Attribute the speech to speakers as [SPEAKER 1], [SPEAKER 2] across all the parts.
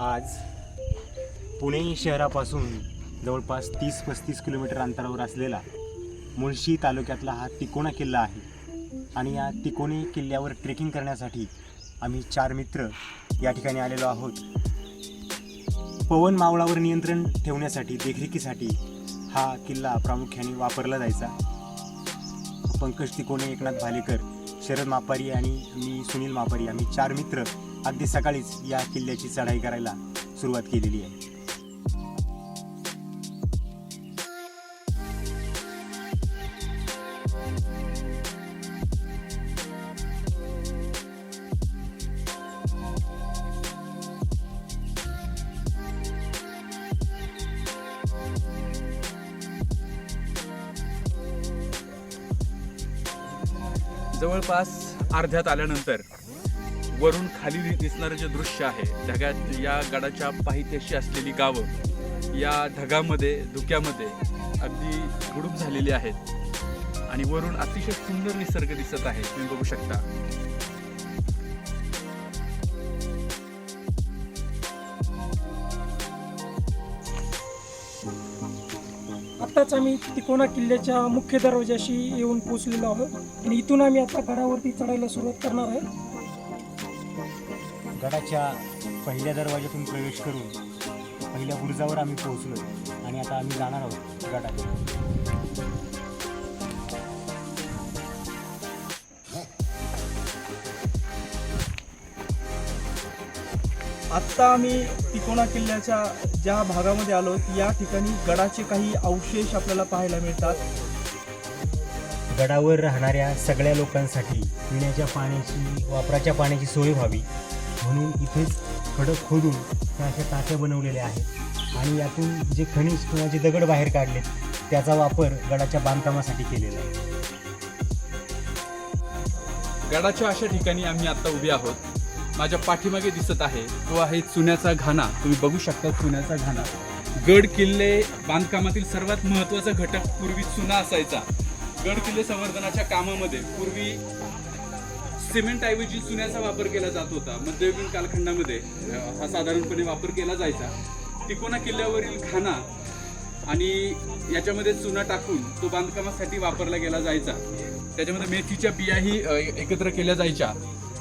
[SPEAKER 1] आज पुणे शहरापासून जवळपास तीस पस्तीस किलोमीटर अंतरावर असलेला मुळशी तालुक्यातला हा तिकोणा किल्ला आहे. आणि या तिकोणी किल्ल्यावर ट्रेकिंग करण्यासाठी आम्ही चार मित्र या ठिकाणी आलेलो आहोत. पवन मावळावर नियंत्रण ठेवण्यासाठी देखरेखीसाठी हा किल्ला प्रामुख्याने वापरला जायचा. पंकज तिकोणे एकनाथ भालेकर शरद मापारी आणि मी सुनील मापारी आम्ही चार मित्र अगदी सकाळीच या किल्ल्याची चढाई करायला सुरुवात केलेली आहे.
[SPEAKER 2] जवळपास अर्ध्यात आल्यानंतर वरून खाली दि- दिसणारं जे दृश्य आहे ढगात या गडाच्या पाहित्याशी असलेली गावं या ढगामध्ये धुक्यामध्ये अगदी गुडूप झालेली आहेत. आणि वरून अतिशय सुंदर निसर्ग दिसत आहे तुम्ही बघू शकता.
[SPEAKER 3] आत्ताच आम्ही तिकोना किल्ल्याच्या मुख्य दरवाजाशी येऊन पोहोचलेलो आहोत. आणि इथून आम्ही आता गडावरती चढायला सुरुवात करणार आहे.
[SPEAKER 1] गडाच्या पहिल्या दरवाज्यातून प्रवेश करून पहिल्या बुरुजावर आम्ही पोहोचलो आणि आता आम्ही जाणार आहोत गडात
[SPEAKER 4] आत्ता आम्ही तिकोणा किल्ल्याच्या ज्या भागामध्ये आलो या ठिकाणी गडाचे काही अवशेष आपल्याला पाहायला मिळतात.
[SPEAKER 1] गडावर राहणाऱ्या सगळ्या लोकांसाठी पिण्याच्या पाण्याची वापराच्या पाण्याची सोय व्हावी. म्हणून इथेच खडक खोदून त्या अशा टाक्या बनवलेल्या आहेत. आणि यातून जे खनिज किंवा जे दगड बाहेर काढलेत त्याचा वापर गडाच्या बांधकामासाठी केलेला आहे.
[SPEAKER 2] गडाच्या अशा ठिकाणी आम्ही आता उभे आहोत. माझ्या पाठीमागे दिसत आहे तो आहे चुन्याचा घाणा. तुम्ही बघू शकता चुन्याचा घाणा. गड किल्ले बांधकामातील सर्वात महत्त्वाचा घटक पूर्वी चुना असायचा. गड किल्ले संवर्धनाच्या कामामध्ये पूर्वी सिमेंटऐवजी चुन्याचा वापर केला जात होता. मध्ययुगीन कालखंडामध्ये हा साधारणपणे वापर केला जायचा. तिकोना किल्ल्यावरील खाना आणि याच्यामध्ये चुना टाकून तो बांधकामासाठी वापरला गेला जायचा. त्याच्यामध्ये मेथीच्या बियाही एकत्र केल्या जायच्या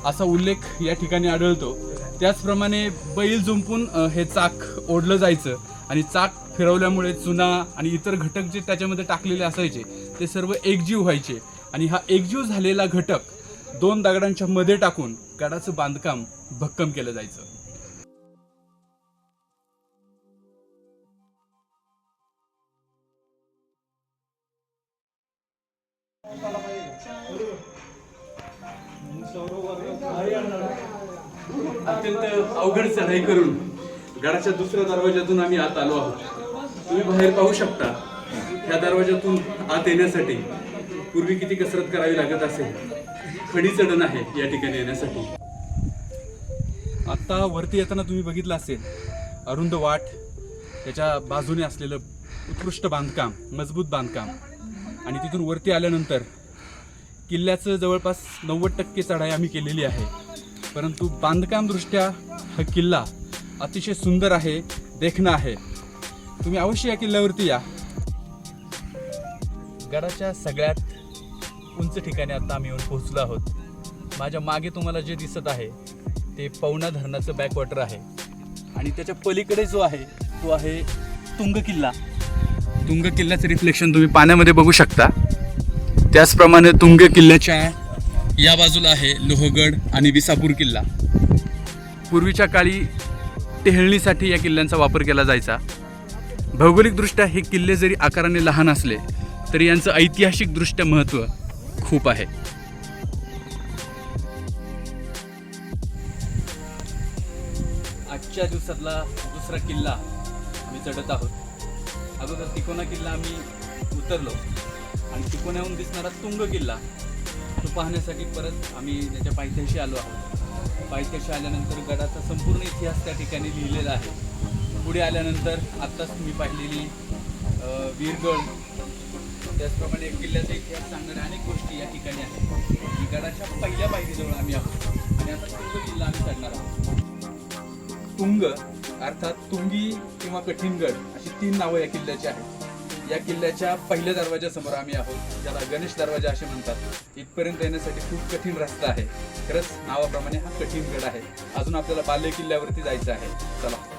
[SPEAKER 2] असा उल्लेख या ठिकाणी आढळतो. त्याचप्रमाणे बैल जुंपून हे चाक ओढलं जायचं आणि चाक फिरवल्यामुळे चुना आणि इतर घटक जे त्याच्यामध्ये टाकलेले असायचे ते सर्व एकजीव व्हायचे. आणि हा एकजीव झालेला घटक दोन दगडांच्या मध्ये टाकून गडाचं बांधकाम भक्कम केलं जायचं. अत्यंत अवघड चढाई करून गडाच्या दुसऱ्या दरवाज्यातून आम्ही आत आलो आहोत. तुम्ही बाहेर पाहू शकता. ह्या दरवाज्यातून आत येण्यासाठी पूर्वी किती कसरत करावी लागत असेल? खडी चढण आहे या ठिकाणी येण्यासाठी. आत्ता वरती येताना तुम्ही बघितलं असेल अरुंद वाट त्याच्या बाजूने असलेलं उत्कृष्ट बांधकाम मजबूत बांधकाम. आणि तिथून वरती आल्यानंतर किल्ल्याचं जवळपास नव्वद टक्के चढाई आम्ही केलेली आहे. परंतु बांधकामदृष्ट्या हा किल्ला अतिशय सुंदर आहे देखणं आहे. तुम्ही अवश्य या किल्ल्यावरती या. गडाच्या सगळ्यात उंच ठिकाणी आता आम्ही येऊन पोहोचलो आहोत. माझ्या मागे तुम्हाला जे दिसत आहे ते पवना धरणाचं बॅकवॉटर आहे. आणि त्याच्या पलीकडे जो आहे तो आहे तुंग किल्ला. तुंग किल्ल्याचं रिफ्लेक्शन तुम्ही पाण्यामध्ये बघू शकता. त्याचप्रमाणे तुंग किल्ल्याच्या या बाजूला आहे लोहगड आणि विसापूर किल्ला. पूर्वीच्या काळी टेहळणीसाठी या किल्ल्यांचा वापर केला जायचा. भौगोलिकदृष्ट्या हे किल्ले जरी आकाराने लहान असले तरी यांचं ऐतिहासिकदृष्ट्या महत्त्व खूप आहे. आजच्या दिवसातला दुसरा किल्ला आम्ही चढत आहोत. अगोदर तिकोना किल्ला आम्ही उतरलो. आणि तिकोण्याहून दिसणारा तुंग किल्ला तो पाहण्यासाठी परत आम्ही त्याच्या पायथ्याशी आलो आहोत. पायथ्याशी आल्यानंतर गडाचा संपूर्ण इतिहास त्या ठिकाणी लिहिलेला आहे. पुढे आल्यानंतर आत्ताच मी पाहिलेली वीरगड त्याचप्रमाणे किल्ल्याचा इतिहास सांगणाऱ्या अनेक गोष्टी या ठिकाणी आहेत. गडाच्या पहिल्या पायरीजवळ आम्ही आहोत. आणि आता तुंग किल्ला आम्ही चढणार आहोत. तुंग अर्थात तुंगी किंवा कठीणगड अशी तीन नावं या किल्ल्याची आहेत. या किल्ल्याच्या पहिल्या दरवाजासमोर आम्ही आहोत ज्याला गणेश दरवाजा असे म्हणतात. इथपर्यंत येण्यासाठी खूप कठीण रस्ता आहे. खरंच नावाप्रमाणे हा कठीण गड आहे. अजून आपल्याला बाले किल्ल्यावरती जायचं आहे. चला.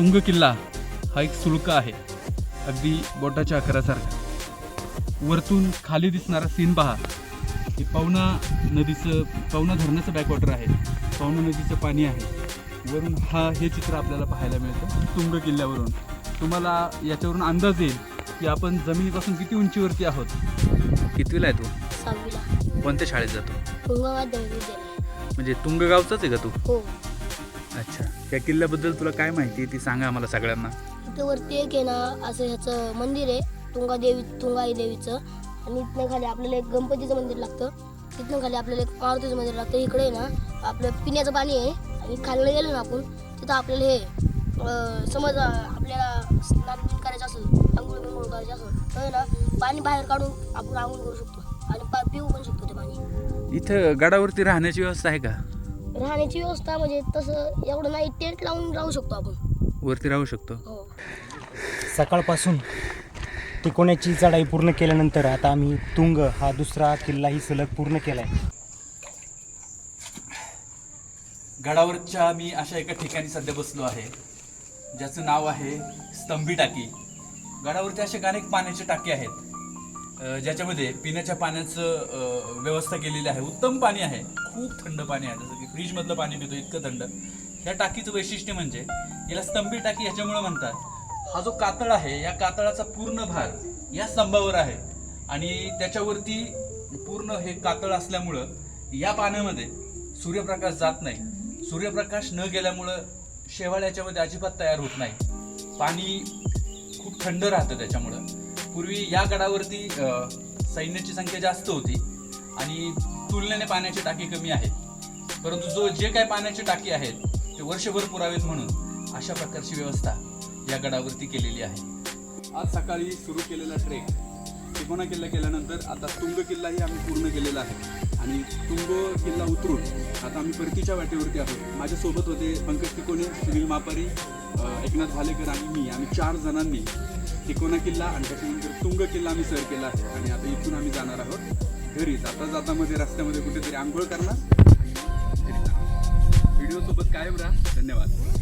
[SPEAKER 2] तुंग किल्ला हा एक सुळका आहे. अगदी बोटाच्या आकारासारखा. वरतून खाली दिसणारा सीन पहा. हे पवना नदीचं पवना धरणाचं बॅकवॉटर आहे. पवना नदीचं पाणी आहे. वरून हा हे चित्र आपल्याला पाहायला मिळतं. तुंग किल्ल्यावरून. तुम्हाला याच्यावरून अंदाज येईल की आपण जमिनीपासून किती उंचीवरती आहोत? कितवीला आहे तू?
[SPEAKER 5] सहावीला.
[SPEAKER 2] कोणत्या शाळेत जातो? म्हणजे तुंग गावचाच आहे का तू?
[SPEAKER 5] हो.
[SPEAKER 2] अच्छा. या किल्ल्याबद्दल तुला काय माहिती आहे? ती सांगा आम्हाला सगळ्यांना.
[SPEAKER 5] इथं वरती एक आहे ना असं ह्याचं मंदिर आहे तुंगा देवी तुंगाई देवीचं. आणि इथनं खाली आपल्याला एक गणपतीचं मंदिर लागतं. तिथनं खाली आपल्याला एक मारुतीचं मंदिर लागतं. इकडे आहे ना आपलं पिण्याचं पाणी आहे. आणि खाल्लं गेलं ना आपण तिथं आपल्याला हे समज आपल्याला स्नान करायचं असेल आंघोळ बिंघोळ करायचं असेल तर ना पाणी बाहेर काढून आपण आंघोळ करू शकतो. आणि पिऊ पण शकतो ते पाणी.
[SPEAKER 2] इथं गडावरती राहण्याची व्यवस्था आहे का?
[SPEAKER 5] राहण्याची व्यवस्था म्हणजे तसं एवढं नाही टेंट लावून राहू शकतो आपण.
[SPEAKER 2] वरती राहू शकतो.
[SPEAKER 5] हो.
[SPEAKER 1] सकाळपासून तिकोण्याची चढाई पूर्ण केल्यानंतर आता आम्ही तुंग हा दुसरा किल्लाही सलग पूर्ण केला आहे
[SPEAKER 2] गडावरच्या मी अशा एका ठिकाणी सध्या बसलो आहे ज्याचं नाव आहे स्तंभी टाकी गडावरती असे अनेक पाण्याचे टाके आहेत. ज्याच्यामध्ये पिण्याच्या पाण्याचं व्यवस्था केलेली आहे. उत्तम पाणी आहे. खूप थंड पाणी आहे. जसं की फ्रीजमधलं पाणी पितो इतकं थंड. ह्या टाकीचं वैशिष्ट्य म्हणजे याला स्तंभी टाकी ह्याच्यामुळे म्हणतात. हा जो कातळ आहे या कातळाचा पूर्ण भार या स्तंभावर आहे. आणि त्याच्यावरती पूर्ण हे कातळ असल्यामुळं या पाण्यामध्ये सूर्यप्रकाश जात नाही. सूर्यप्रकाश न गेल्यामुळं शेवाळ याच्यामध्ये अजिबात तयार होत नाही. पाणी खूप थंड राहतं त्याच्यामुळं. पूर्वी या गडावरती सैन्याची संख्या जास्त होती आणि तुलनेने पाण्याची टाकी कमी आहेत. परंतु जो जे काय पाण्याची टाकी आहेत ते वर्षभर पुरावेत म्हणून अशा प्रकारची व्यवस्था या गडावरती केलेली आहे. आज सकाळी सुरू केलेला ट्रेक तिकोना किल्ला केल्यानंतर आता तुंग किल्लाही आम्ही पूर्ण केलेला आहे. आणि तुंग किल्ला उतरून आता आम्ही परतीच्या वाटेवरती आहोत. माझ्यासोबत होते पंकज तिकोने सुनील मापारी एकनाथ भालेकर आणि मी. आम्ही चार जणांनी तिकोना किल्ला आणि त्याच्यानंतर तुंग किल्ला आम्ही सर केला आहे आणि आता इथून आम्ही जाणार आहोत घरी जाता जाता मध्ये रस्त्यामध्ये कुठेतरी आंघोळ करणार व्हिडिओसोबत व्हिडिओ सोबत कायम राहा धन्यवाद